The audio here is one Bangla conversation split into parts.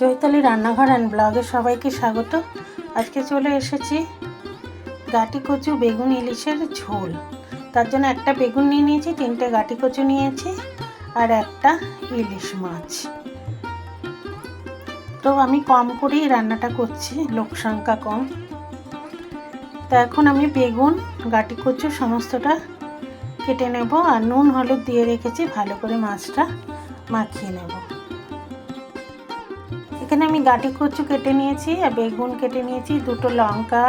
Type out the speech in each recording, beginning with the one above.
চৈতালি রান্নাঘর অ্যান্ড ব্লগে সবাইকে স্বাগত। আজকে চলে এসেছি গাটি কচু বেগুন ইলিশের ঝোল। তার জন্য একটা বেগুন নিয়ে নিয়েছি, তিনটে গাটি কচু নিয়েছি আর একটা ইলিশ মাছ। তো আমি কম করেই রান্নাটা করছি, লোক সংখ্যা কম। তো এখন আমি বেগুন, গাটি কচু সমস্তটা কেটে নেব আর নুন, হলুদ দিয়ে রেখেছি, ভালো করে মাছটা মাখিয়ে নেব। এখানে আমি গাঁটি কচু কেটে নিয়েছি আর বেগুন কেটে নিয়েছি, দুটো লঙ্কা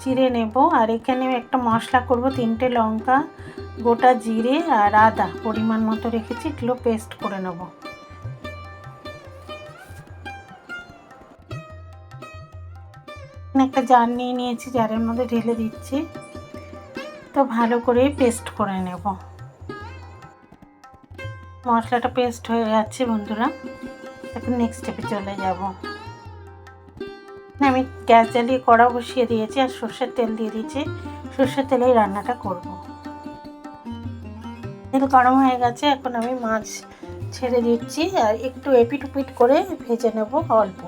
চিড়ে নেব আর এখানে একটা মশলা করব, তিনটে লঙ্কা, গোটা জিরে আর আদা পরিমাণ মতো রেখেছি, এগুলো পেস্ট করে নেব। একটা জার নিয়ে নিয়েছি, জারের মধ্যে ঢেলে দিচ্ছি, তো ভালো করে পেস্ট করে নেব। মশলাটা পেস্ট হয়ে যাচ্ছে বন্ধুরা। এখন নেক্সট স্টেপে চলে যাব। আমি গ্যাস জ্বালিয়ে কড়া বসিয়ে দিয়েছি আর সর্ষের তেল দিয়ে দিয়েছি। সর্ষের তেলেই রান্নাটা করব। তেল গরম হয়ে গেছে, এখন আমি মাছ ছেড়ে দিচ্ছি আর একটু এপিট উপিট করে ভেজে নেব অল্প।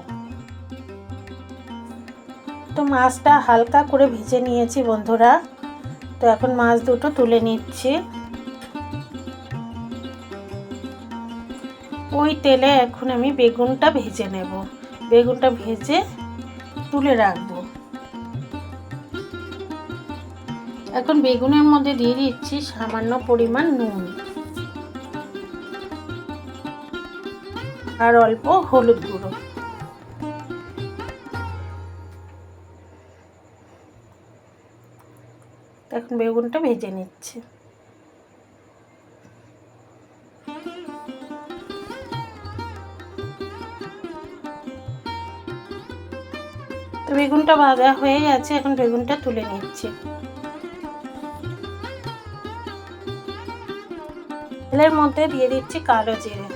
তো মাছটা হালকা করে ভেজে নিয়েছি বন্ধুরা। তো এখন মাছ দুটো তুলে নিচ্ছি। ওই তেলে এখন আমি বেগুনটা ভেজে নেব। বেগুনটা ভেজে তুলে রাখব। এখন বেগুনের মধ্যে দিয়ে দিচ্ছি সামান্য পরিমাণ নুন। আর অল্প হলুদ গুঁড়ো। এখন বেগুনটা ভেজে নিচ্ছে। তো বেগুনটা ভাজা হয়ে গেছে, এখন বেগুনটা তুলে নিচ্ছি। তেলের মধ্যে দিয়ে দিচ্ছি কালো জিরে।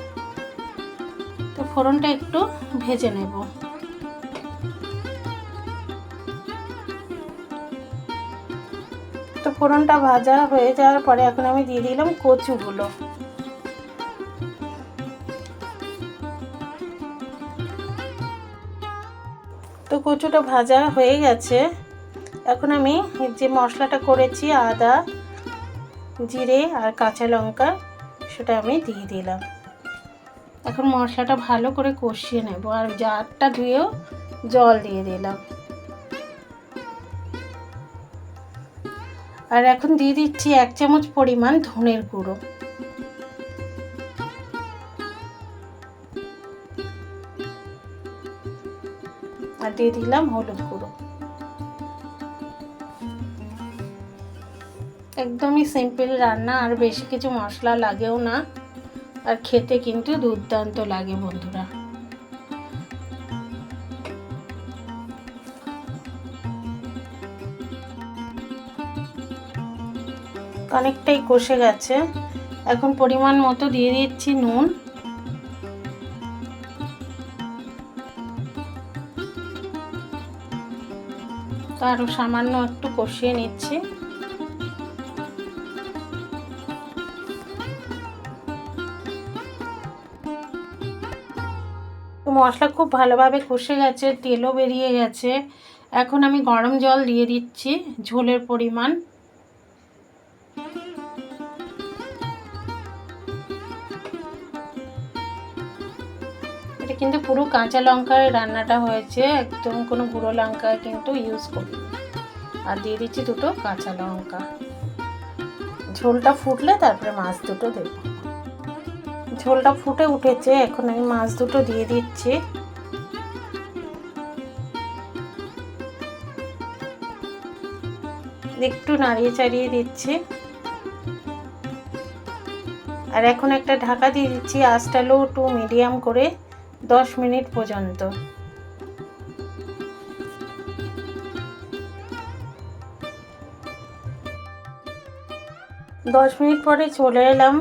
তো ফোড়নটা একটু ভেজে নেব। তো ফোড়নটা ভাজা হয়ে যাওয়ার পরে এখন আমি দিয়ে দিলাম কচুগুলো। তো কচুটা ভাজা হয়ে গেছে। এখন আমি যে মশলাটা করেছি, আদা, জিরে আর কাঁচা লঙ্কা, সেটা আমি দিয়ে দিলাম। এখন মশলাটা ভালো করে কষিয়ে নেব আর জারটা ধুয়েও জল দিয়ে দিলাম। আর এখন দিয়ে দিচ্ছি এক চামচ পরিমাণ ধনের গুঁড়ো। আর দিয়ে দিলাম হলুদ গুঁড়ো। একদমই সিম্পল রান্না, আর বেশি কিছু মশলা লাগেও না। আর খেতে কিন্তু দুর্দান্ত লাগে বন্ধুরা। অনেকটাই কষে গেছে। এখন পরিমাণ মতো দিয়ে দিচ্ছি নুন। আরও সামান্য একটু কষিয়ে নিচ্ছি। মশলা খুব ভালোভাবে কষে গেছে, তেলও বেরিয়ে গেছে। এখন আমি গরম জল দিয়ে দিচ্ছি ঝোলের পরিমাণ। এটা কিন্তু পুরো কাঁচা লঙ্কায় রান্নাটা হয়েছে, একদম কোনো গুঁড়ো লঙ্কা কিন্তু ইউজ করি আর দিয়ে দিচ্ছি দুটো কাঁচা লঙ্কা। ঝোলটা ফুটলে তারপরে মাছ দুটো দেব। ঝোলটা ফুটে উঠেছে, এখন আমি মাছ দুটো দিয়ে দিচ্ছি। একটু নাড়িয়ে চাড়িয়ে দিচ্ছি। আর এখন একটা ঢাকা দিয়ে দিচ্ছি আঁচটা লো টু মিডিয়াম করে। দশ মিনিট পর্যন্ত। দশ মিনিট পরে চলে এলাম।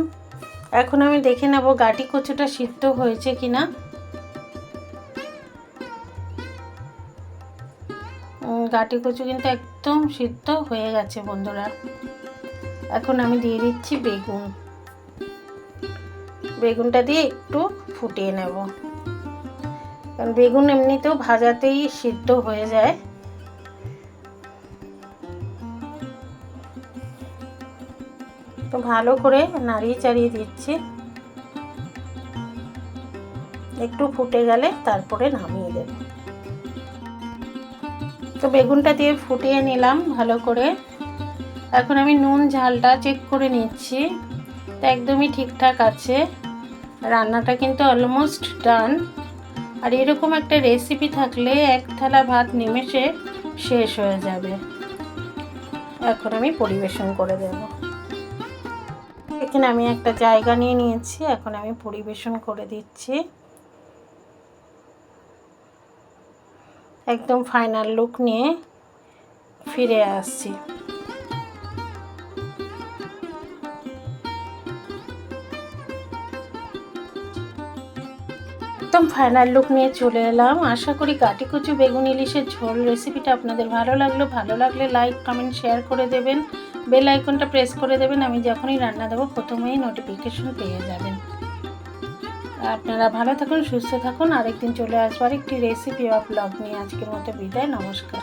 এখন আমি দেখে নেব গাটি কচুটা সিদ্ধ হয়েছে কিনা। গাটি কচু কিন্তু একদম সিদ্ধ হয়ে গেছে বন্ধুরা। এখন আমি দিয়ে দিচ্ছি বেগুন। বেগুনটা দিয়ে একটু ফুটিয়ে নেব। কারণ বেগুন এমনিতেও ভাজাতেই সিদ্ধ হয়ে যায়। তো ভালো করে নাড়িয়ে চাড়িয়ে দিচ্ছি। একটু ফুটে গেলে তারপরে নামিয়ে দেব। তো বেগুনটা দিয়ে ফুটিয়ে নিলাম ভালো করে। এখন আমি নুন ঝালটা চেক করে নিচ্ছি। তো একদমই ঠিকঠাক আছে। রান্নাটা কিন্তু অলমোস্ট ডান আর এরকম একটা রেসিপি থাকলে এক থালা ভাত নিমেষে শেষ হয়ে যাবে। এখন আমি পরিবেশন করে দেব। এখানে আমি একটা জায়গা নিয়ে নিয়েছি, এখন আমি পরিবেশন করে দিচ্ছি। একদম ফাইনাল লুক নিয়ে ফিরে আসছি। একদম ফাইনাল লুক নিয়ে চলে এলাম। আশা করি কাটি কুচু বেগুন ইলিশের ঝোল রেসিপিটা আপনাদের ভালো লাগল। ভালো লাগলে লাইক কমেন্ট শেয়ার করে দেবেন। বেল আইকনটা প্রেস করে দেবেন। আমি যখনই রান্না দেবো প্রথমেই নোটিফিকেশন পেয়ে যাবেন। আপনারা ভালো থাকুন, সুস্থ থাকুন। আরেকদিন চলে আসবার একটি রেসিপি অফ ব্লগ নিয়ে। আজকের মতো বিদায়, নমস্কার।